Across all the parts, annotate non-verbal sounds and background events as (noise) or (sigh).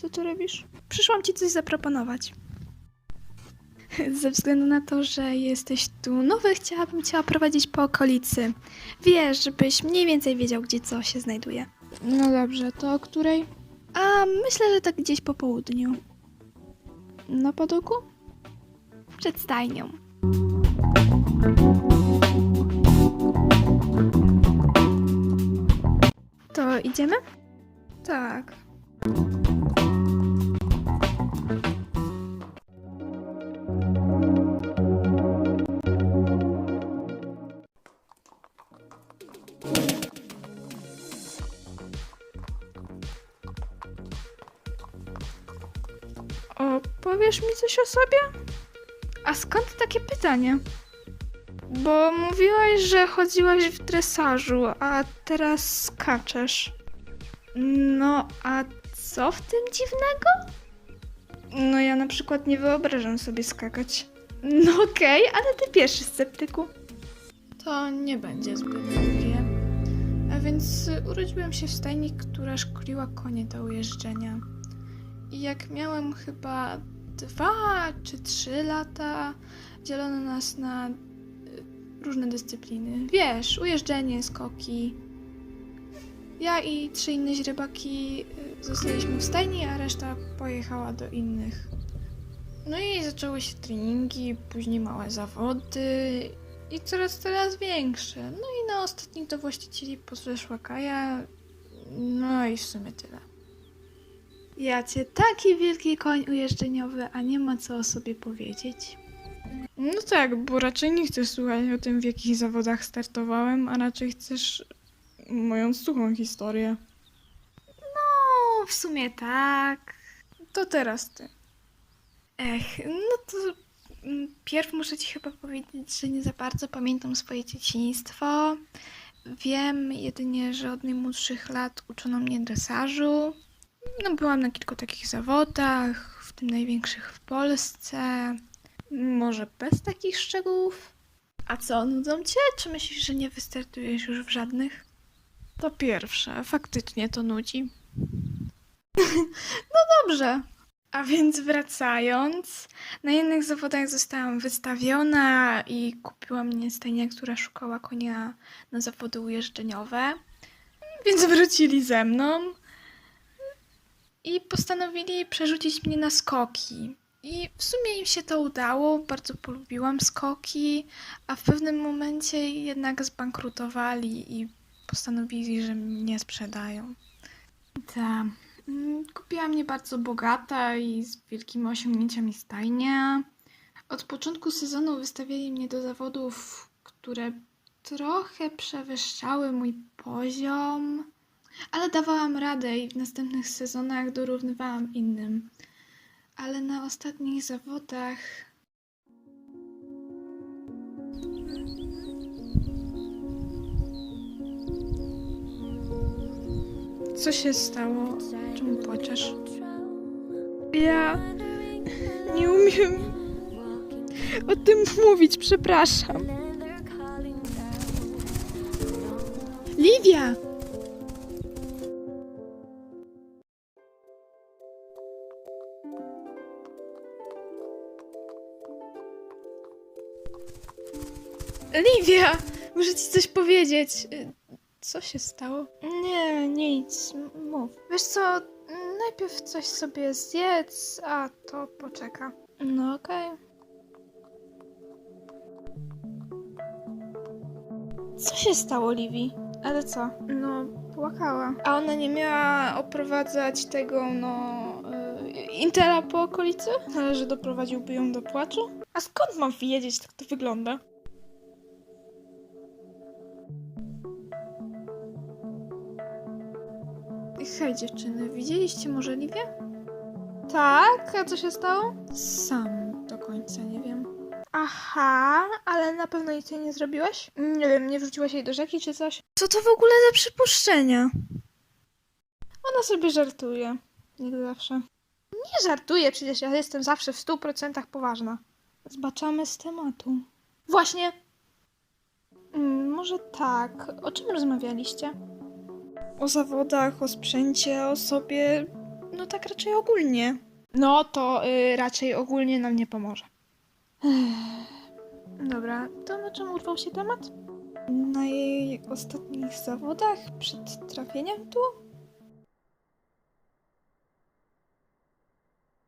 Co tu robisz? Przyszłam ci coś zaproponować. Ze względu na to, że jesteś tu nowy, chciałabym cię oprowadzić po okolicy. Wiesz, żebyś mniej więcej wiedział, gdzie co się znajduje. No dobrze, to o której? A myślę, że tak gdzieś po południu. Na padoku? Przed stajnią. To idziemy? Tak. Opowiesz mi coś o sobie? A skąd takie pytanie? Bo mówiłaś, że chodziłaś w dresażu, a teraz skaczesz. No, a co w tym dziwnego? No, ja na przykład nie wyobrażam sobie skakać. No okej, ale ty pierwszy sceptyku. To nie będzie zbyt długie. A więc urodziłem się w stajni, która szkoliła konie do ujeżdżenia. I jak miałem chyba dwa czy trzy lata, dzielono nas na y, różne dyscypliny. Wiesz, ujeżdżenie, skoki. Ja i trzy inne źrebaki y, zostaliśmy w stajni, a reszta pojechała do innych. No i zaczęły się treningi, później małe zawody i coraz, coraz większe. No i na ostatnich do właścicieli pozweszła Kaja. No i w sumie tyle. Ja cię taki wielki koń ujeżdżeniowy, a nie ma co o sobie powiedzieć. No tak, bo raczej nie chcesz słuchać o tym, w jakich zawodach startowałem, a raczej chcesz moją suchą historię. No, w sumie tak. To teraz ty. Ech, no to mm, pierw muszę ci chyba powiedzieć, że nie za bardzo pamiętam swoje dzieciństwo. Wiem jedynie, że od najmłodszych lat uczono mnie dresażu. No, byłam na kilku takich zawodach, w tym największych w Polsce. Może bez takich szczegółów? A co, nudzą cię? Czy myślisz, że nie wystartujesz już w żadnych? To pierwsze, faktycznie to nudzi. (laughs) no dobrze. A więc wracając, na jednych zawodach zostałam wystawiona i kupiła mnie stajnia, która szukała konia na zawody ujeżdżeniowe. Więc wrócili ze mną i postanowili przerzucić mnie na skoki. I w sumie im się to udało, bardzo polubiłam skoki, a w pewnym momencie jednak zbankrutowali i postanowili, że mnie sprzedają. Ta. mm, Kupiła mnie bardzo bogata i z wielkimi osiągnięciami stajnia. Od początku sezonu wystawiali mnie do zawodów, które trochę przewyższały mój poziom. Ale dawałam radę i w następnych sezonach dorównywałam innym. Ale na ostatnich zawodach. Co się stało? Czemu płaczesz? Ja nie umiem o tym mówić, przepraszam. Livia! Livia! Muszę ci coś powiedzieć. Co się stało? Nie, nic. Mów. Wiesz co, najpierw coś sobie zjedz, a to poczeka. No okej. Co się stało, Livi? Ale co? No, płakała. A ona nie miała oprowadzać tego, no... y, Intera po okolicy? Ale że doprowadziłby ją do płaczu? A skąd mam wiedzieć, jak to wygląda? Hej dziewczyny, widzieliście może Liwię? Tak, a co się stało? Sam do końca nie wiem. Aha, ale na pewno nic jej nie zrobiłeś? Nie wiem, nie wrzuciłaś jej do rzeki czy coś? Co to w ogóle za przypuszczenia? Ona sobie żartuje. Jak zawsze. Nie żartuję, przecież ja jestem zawsze w stu procentach poważna. Zbaczamy z tematu. Właśnie. Mm, może tak. O czym rozmawialiście? O zawodach, o sprzęcie, o sobie. No tak raczej ogólnie. No to y, raczej ogólnie nam nie pomoże. Dobra, to na czym urwał się temat? Na jej ostatnich zawodach przed trafieniem tu?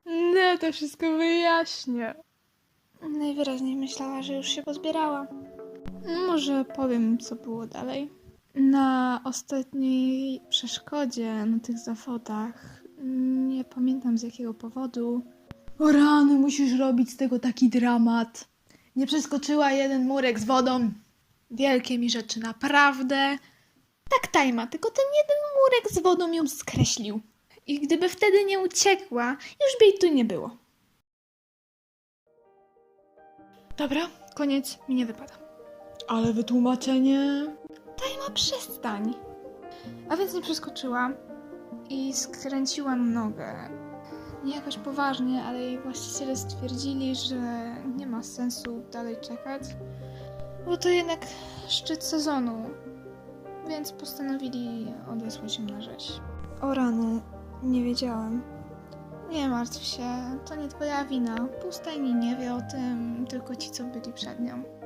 No, to wszystko wyjaśnię. Najwyraźniej myślała, że już się pozbierała. Może powiem, co było dalej. Na ostatniej przeszkodzie na tych zawodach, nie pamiętam z jakiego powodu. O rany, musisz robić z tego taki dramat. Nie przeskoczyła jeden murek z wodą. Wielkie mi rzeczy, naprawdę. Tak, Tajma, tylko ten jeden murek z wodą ją skreślił. I gdyby wtedy nie uciekła, już by jej tu nie było. Dobra, koniec, mi nie wypada. Ale wytłumaczenie. Tajma, przestań. A więc nie przeskoczyła i skręciła nogę. Nie jakoś poważnie, ale jej właściciele stwierdzili, że nie ma sensu dalej czekać, bo to jednak szczyt sezonu, więc postanowili odesłać ją na rzeź. O rany, nie wiedziałem. Nie martw się, to nie twoja wina. Pół stajni nie wie o tym, tylko ci, co byli przed nią.